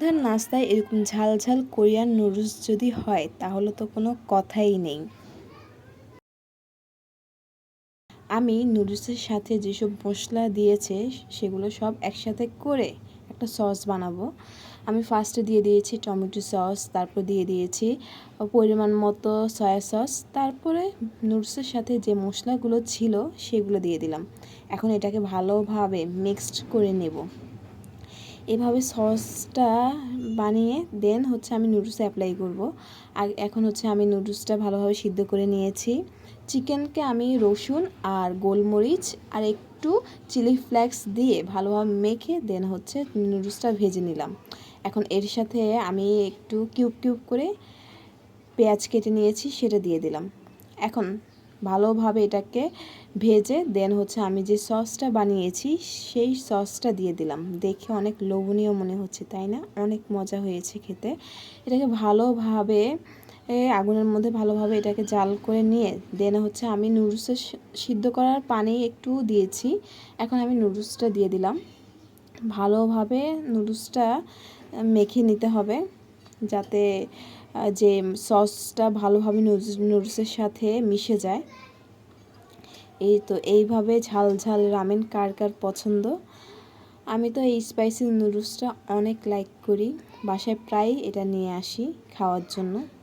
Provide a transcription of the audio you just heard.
ধর নাস্তায় এরকম ঝাল ঝাল কোরিয়ান নুডলস যদি হয়, তাহলে তো কোনো কথাই নেই। আমি নুডলসের সাথে যেসব মশলা দিয়েছে, সেগুলো সব একসাথে করে একটা সস বানাবো। আমি ফার্স্টে দিয়ে দিয়েছি টমেটো সস, তারপর দিয়ে দিয়েছি পরিমাণ মতো সয়া সস তারপরে নুডলসের সাথে যে মশলাগুলো ছিল, সেগুলো দিয়ে দিলাম। এখন এটাকে ভালোভাবে মিক্সড করে নেব। এভাবে সসটা বানিয়ে দেন হচ্ছে আমি নুডলসে অ্যাপ্লাই করব। আর এখন হচ্ছে আমি নুডলসটা ভালোভাবে সিদ্ধ করে নিয়েছি। চিকেনকে আমি রসুন আর গোলমরিচ আর একটু চিলি ফ্লেক্স দিয়ে ভালোভাবে মেখে দেন হচ্ছে নুডলসটা ভেজে নিলাম। এখন এর সাথে আমি একটু কিউব কিউব করে পেঁয়াজ কেটে নিয়েছি, সেটা দিয়ে দিলাম। এখন ভালোভাবে এটাকে ভেজে দেন হচ্ছে আমি যে সসটা বানিয়েছি, সেই সসটা দিয়ে দিলাম। দেখে অনেক লোভনীয় মনে হচ্ছে, তাই না? অনেক মজা হয়েছে খেতে। এটাকে ভালোভাবে আগুনের মধ্যে ভালোভাবে এটাকে জাল করে নিয়ে দেন হচ্ছে আমি নুডলসের সিদ্ধ করার পানি একটু দিয়েছি। এখন আমি নুডলসটা দিয়ে দিলাম। ভালোভাবে নুডলসটা মেখে নিতে হবে। যাতে যে সসটা ভালোভাবে নুডলসের সাথে মিশে যায়। এই তো, এইভাবে ঝাল ঝাল রামেন কার কার পছন্দ? আমি তো এই স্পাইসি নুডলসটা অনেক লাইক করি। বাসায় প্রায় এটা নিয়ে আসি খাওয়ার জন্য।